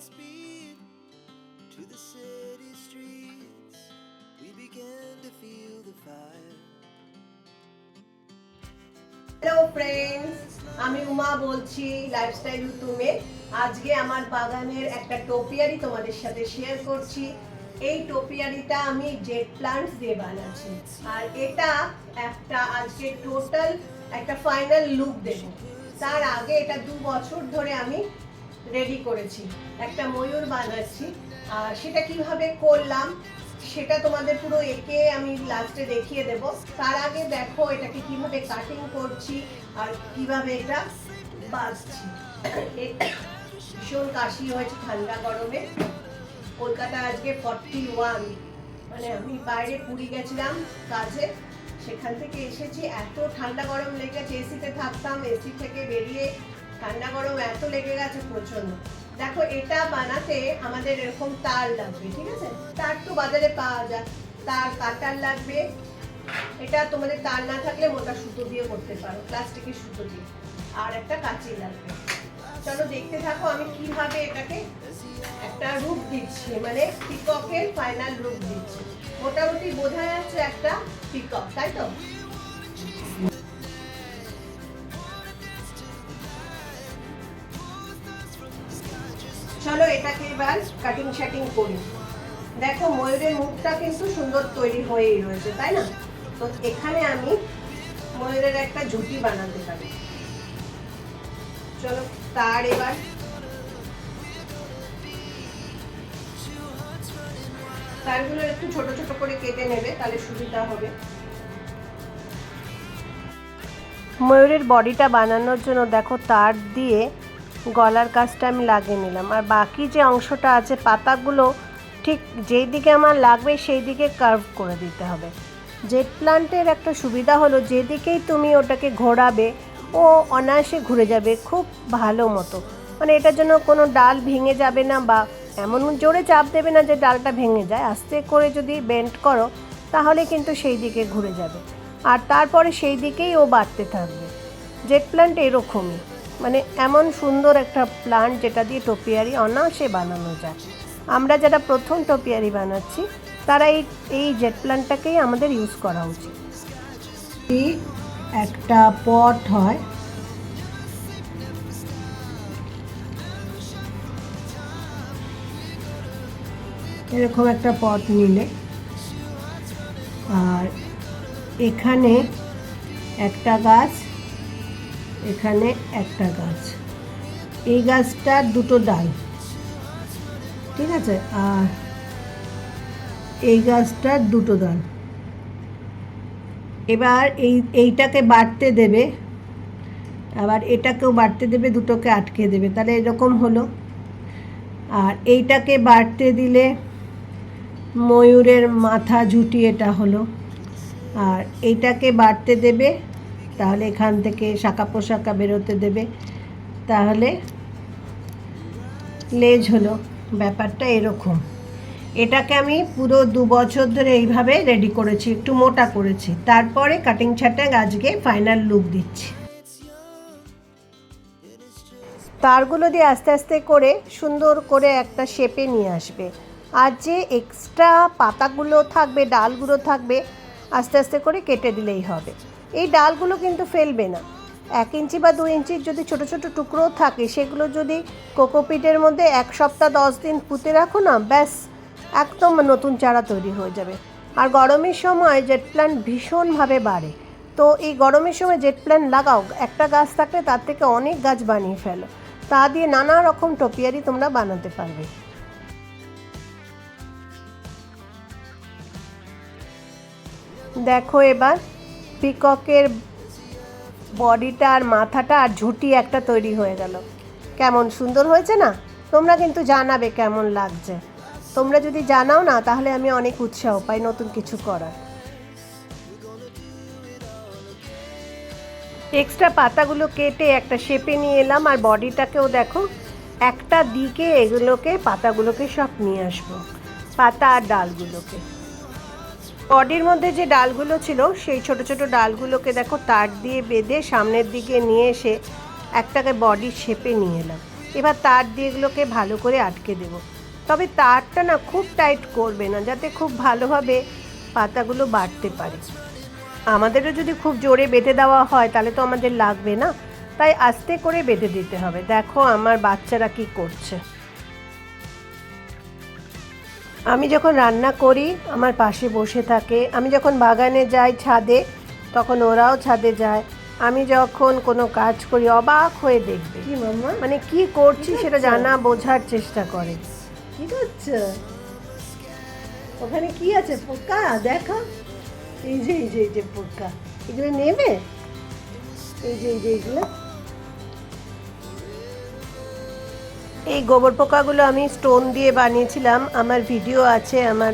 speed to the city streets. We began to feel the fire. Hello friends আমি উমা বলছি lifestyle তুমি আজকে আমার বাগানের একটা টোপিয়ারি তোমাদের সাথে শেয়ার করছি। এই টোপিয়ারিটা আমি জেট প্লান্টস দিয়ে বানাচ্ছি। আর এটা একটা আজকে টোটাল একটা ফাইনাল লুক দেব। তার আগে এটা দু বছর ধরে আমি রেডি করেছি। একটা ময়ূর বানাচ্ছি। আর সেটা কীভাবে করলাম, সেটা তোমাদের পুরো এঁকে আমি লাস্টে দেখিয়ে দেব। তার আগে দেখো এটাকে কীভাবে কাটিং করছি আর কীভাবে এটা বাঁচছি ভীষণ কাশি হয়েছে ঠান্ডা গরমে। কলকাতা আজকে ফর্টি ওয়ান মানে আমি বাইরে পুরী গেছিলাম কাজে, সেখান থেকে এসেছি। এত ঠান্ডা গরম লেগেছে এসিতে থাকতাম এসি থেকে বেরিয়ে ঠান্ডা গরম এত লেগে গেছে প্রচণ্ড দেখো, এটা বানাতে আমাদের এরকম তার লাগবে, ঠিক আছে? তার তো বাজারে পাওয়া যায়। তার কাটার লাগবে। এটা তোমাদের তার না থাকলে মোটা সুতো দিয়ে করতে পারো, প্লাস্টিকের সুতো দিয়ে। আর একটা কাঁচি লাগবে। চলো, দেখতে থাকো আমি কীভাবে এটাকে একটা রূপ দিচ্ছি মানে পিককের ফাইনাল রূপ দিচ্ছি। মোটামুটি বোঝা যাচ্ছে একটা পিকক, তাই তো? কাটিং শাটিং করি। দেখো, ময়ূরের মুখটা কিন্তু সুন্দর তৈরি হয়েই রয়েছে, তাই না? তো এখানে আমি ময়ূরের একটা ঝুঁটি বানাতে পারি। চলো, তার এবার। তারগুলো একটু ছোট ছোট করে কেটে নেবে, তাহলে সুবিধা হবে। ময়ূরের বডিটা বানানোর জন্য দেখো, তার দিয়ে গলার কাজটা আমি লাগিয়ে নিলাম। আর বাকি যে অংশটা আছে, পাতাগুলো ঠিক যেই দিকে আমার লাগবে সেই দিকে কার্ভ করে দিতে হবে। জেট প্লান্টের একটা সুবিধা হলো, যেদিকেই তুমি ওটাকে ঘোরাবে, ও অনায়াসে ঘুরে যাবে খুব ভালো মতো। মানে এটার জন্য কোনো ডাল ভেঙে যাবে না বা এমন জোরে চাপ দেবে না যে ডালটা ভেঙে যায়। আস্তে করে যদি বেন্ড করো, তাহলে কিন্তু সেই দিকে ঘুরে যাবে। আর তারপরে সেই দিকেই ও বাড়তে থাকবে। জেট প্লান্ট এরকমই। মানে এমন সুন্দর একটা প্লান্ট যেটা দিয়ে টোপিয়ারি অনায়াসে বানানো যায়। আমরা যারা প্রথম টোপিয়ারি বানাচ্ছি, তারা এই এই জেট প্লান্টটাকেই আমাদের ইউজ করা উচিত। একটা পট হয়, এরকম একটা পট নিলে, আর এখানে একটা গাছ এখানে একটা গাছ। এই গাছটার দুটো ডাল। ঠিক আছে? আর এই গাছটার দুটো ডাল। এবার এই, এইটাকে বাড়তে দেবে। আবার এটাকেও বাড়তে দেবে, দুটোকে আটকে দেবে। তাহলে এরকম হলো। আর এইটাকে বাড়তে দিলে ময়ূরের মাথা ঝুটি এটা হলো। আর এইটাকে বাড়তে দেবে তাহলে এখান থেকে শাখা পোশাকা বেরোতে দেবে। তাহলে লেজ হলো। ব্যাপারটা এরকম। এটাকে আমি পুরো দু বছর ধরে এইভাবে রেডি করেছি, একটু মোটা করেছি। তারপরে কাটিং ছাটাং আজকে ফাইনাল লুক দিচ্ছি। তারগুলো দিয়ে আস্তে আস্তে করে সুন্দর করে একটা শেপে নিয়ে আসবে। আর যে এক্সট্রা পাতাগুলো থাকবে, ডালগুলো থাকবে, আস্তে আস্তে করে কেটে দিলেই হবে। এই ডালগুলো কিন্তু ফেলবে না। এক ইঞ্চি বা দু ইঞ্চির যদি ছোট ছোট টুকরো থাকে, সেগুলো যদি কোকোপিটের মধ্যে এক সপ্তাহ, দশ দিন পুঁতে রাখো না, ব্যাস, একদম নতুন চারা তৈরি হয়ে যাবে। আর গরমের সময় জেট প্ল্যান্ট ভীষণভাবে বাড়ে। তো এই গরমের সময় জেট প্ল্যান্ট লাগাও, একটা গাছ থাকলে তার থেকে অনেক গাছ বানিয়ে ফেলো। তা দিয়ে নানা রকম টপিয়ারি তোমরা বানাতে পারবে। দেখো এবার পিককের বডিটা আর মাথাটা আর ঝুঁটি একটা তৈরি হয়ে গেল। কেমন সুন্দর হয়েছে না? তোমরা কিন্তু জানাবে কেমন লাগছে। তোমরা যদি জানাও না, তাহলে আমি অনেক উৎসাহ পাই নতুন কিছু করার। এক্সট্রা পাতাগুলো কেটে একটা শেপে নিয়ে এলাম, আর বডিটাকেও দেখো, একটা দিকে এগুলোকে, পাতাগুলোকে সব নিয়ে আসব। পাতা আর ডালগুলোকে। বডির মধ্যে যে ডালগুলো ছিল, সেই ছোট ছোট ডালগুলোকে দেখো তার দিয়ে বেঁধে সামনের দিকে নিয়ে এসে একটাকে বডির শেপে নিয়ে এলাম। এবার তার দিয়ে এগুলোকে ভালো করে আটকে দেব। তবে তারটা না খুব টাইট করবে না, যাতে খুব ভালোভাবে পাতাগুলো বাড়তে পারে। আমাদেরও যদি খুব জোরে বেঁধে দেওয়া হয়, তাহলে তো আমাদের লাগবে না। তাই আস্তে করে বেঁধে দিতে হবে। দেখো আমার বাচ্চারা কি করছে। আমি যখন রান্না করি আমার পাশে বসে থাকে। আমি যখন বাগানে যাই ছাদে তখন ওরাও ছাদে যায়। আমি যখন কোনো কাজ করি অবাক হয়ে দেখবে। কি মাম্মা? মানে কি করছি সেটা জানা বোঝার চেষ্টা করে। কি করছ ওখানে কি আছে? পোকা? দেখো। এই যে এই যে এই যে পোকা। এগুলো নেবে? এই যে এই যে এগুলো এই গোবর পোকাগুলো আমি স্টোন দিয়ে বানিয়েছিলাম। আমার ভিডিও আছে আমার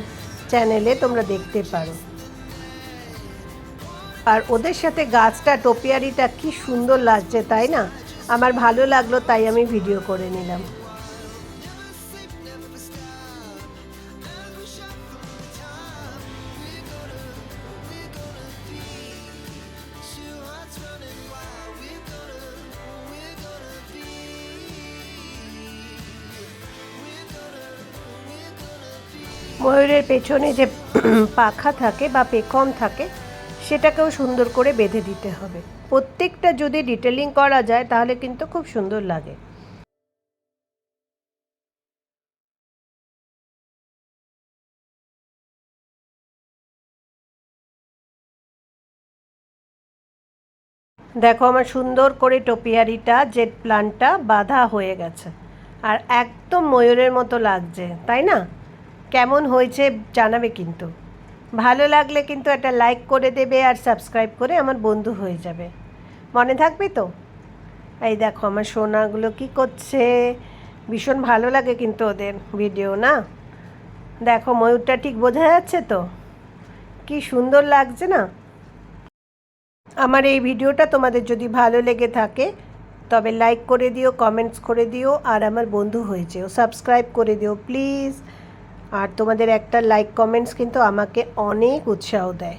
চ্যানেলে তোমরা দেখতে পারো। আর ওদের সাথে গাছটা, টোপিয়ারিটা কি সুন্দর লাগছে, তাই না? আমার ভালো লাগল, তাই আমি ভিডিও করে নিলাম। ময়ূরের পেছনে যে পাখা থাকে বা পেখম থাকে, সেটাকেও সুন্দর করে বেঁধে দিতে হবে। প্রত্যেকটা যদি ডিটেলিং করা যায়, তাহলে কিন্তু খুব সুন্দর লাগে। দেখো আমার সুন্দর করে টোপিয়ারিটা, জেট প্লান্টটা বাঁধা হয়ে গেছে। আর একদম ময়ূরের মতো লাগছে, তাই না? কেমন হয়েছে জানাবে কিন্তু। ভালো লাগলে কিন্তু একটা লাইক করে দেবে আর সাবস্ক্রাইব করে আমার বন্ধু হয়ে যাবে। মনে থাকবে তো? এই দেখো আমার সোনাগুলো কি করছে। ভীষণ ভালো লাগে কিন্তু ওদের ভিডিও না? দেখো ময়ূরটা ঠিক বোঝা যাচ্ছে তো? কি সুন্দর লাগছে না? আমার এই ভিডিওটা তোমাদের যদি ভালো লেগে থাকে, তবে লাইক করে দিও কমেন্টস করে দিও, আর আমার বন্ধু হয়ে যেও। সাবস্ক্রাইব করে দিও প্লিজ আর তোমাদের একটা লাইক কমেন্টস কিন্তু আমাকে অনেক উৎসাহ দেয়।